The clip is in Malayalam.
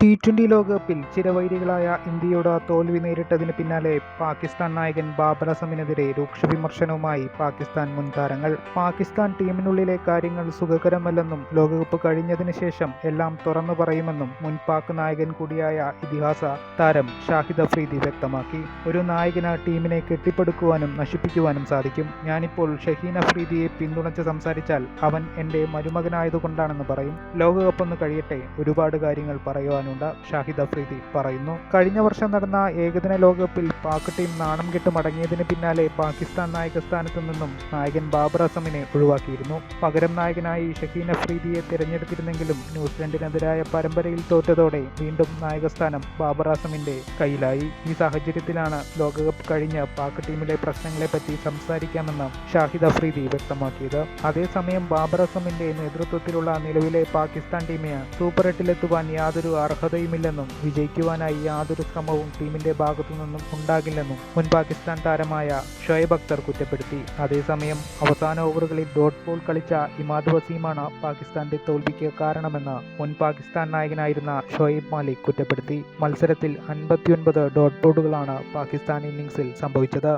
ട്വന്റി ലോകകപ്പിൽ ചിരവൈരികളായ ഇന്ത്യയോട് തോൽവി നേരിട്ടതിന് പിന്നാലെ പാകിസ്ഥാൻ നായകൻ ബാബർ അസമിനെതിരെ രൂക്ഷ വിമർശനവുമായി പാകിസ്ഥാൻ മുൻ താരങ്ങൾ. പാകിസ്ഥാൻ ടീമിനുള്ളിലെ കാര്യങ്ങൾ സുഖകരമല്ലെന്നും ലോകകപ്പ് കഴിഞ്ഞതിന് ശേഷം എല്ലാം തുറന്നു പറയുമെന്നും മുൻ പാക് നായകൻ കൂടിയായ ഇതിഹാസ താരം ഷാഹിദ് അഫ്രീദി വ്യക്തമാക്കി. ഒരു നായകന് ടീമിനെ കെട്ടിപ്പടുക്കുവാനും നശിപ്പിക്കുവാനും സാധിക്കും. ഞാനിപ്പോൾ ഷഹീൻ അഫ്രീദിയെ പിന്തുണച്ച് സംസാരിച്ചാൽ അവൻ എന്റെ മരുമകനായതുകൊണ്ടാണെന്ന് പറയും. ലോകകപ്പൊന്ന് കഴിയട്ടെ ഒരുപാട് കാര്യങ്ങൾ പറയുവാനുണ്ട് ഷാഹിദ് അഫ്രീദി പറയുന്നു. കഴിഞ്ഞ വർഷം നടന്ന ഏകദിന ലോകകപ്പിൽ പാക് ടീം നാണം കെട്ട് മടങ്ങിയതിന് പിന്നാലെ പാകിസ്ഥാൻ നായക സ്ഥാനത്ത് നിന്നും നായകൻ ബാബർ അസമിനെ ഒഴിവാക്കിയിരുന്നു. പകരം നായകനായി ഷഹീൻ അഫ്രീദിയെ തിരഞ്ഞെടുത്തിരുന്നെങ്കിലും ന്യൂസിലൻഡിനെതിരായ പരമ്പരയിൽ തോറ്റതോടെ വീണ്ടും നായകസ്ഥാനം ബാബർ അസമിന്റെ കയ്യിലായി. ഈ സാഹചര്യത്തിലാണ് ലോകകപ്പ് കഴിഞ്ഞ് പാക് ടീമിലെ പ്രശ്നങ്ങളെപ്പറ്റി സംസാരിക്കാമെന്ന് ഷാഹിദ് അഫ്രീദി വ്യക്തമാക്കിയത്. അതേസമയം ബാബർ അസമിന്റെ നേതൃത്വത്തിലുള്ള നിലവിലെ പാകിസ്ഥാൻ ടീമിന് സൂപ്പർ എട്ടിലെത്തുവാൻ യാതൊരു അർഹതയുമില്ലെന്നും വിജയിക്കുവാനായി യാതൊരു ശ്രമവും ടീമിന്റെ ഭാഗത്തു നിന്നും ഉണ്ടാകില്ലെന്നും മുൻ പാകിസ്ഥാൻ താരമായ ഷൊയബ് അക്തർ കുറ്റപ്പെടുത്തി. അതേസമയം അവസാന ഓവറുകളിൽ ഡോട്ട് ബോൾ കളിച്ച ഇമാദ് വസീമാണ് പാകിസ്ഥാന്റെ തോൽവിക്ക് കാരണമെന്ന് മുൻ പാകിസ്ഥാൻ നായകനായിരുന്ന ഷൊയബ് മാലിക് കുറ്റപ്പെടുത്തി. മത്സരത്തിൽ അൻപത്തിയൊൻപത് ഡോട്ട് ബോളുകളാണ് പാകിസ്ഥാൻ ഇന്നിംഗ്സിൽ സംഭവിച്ചത്.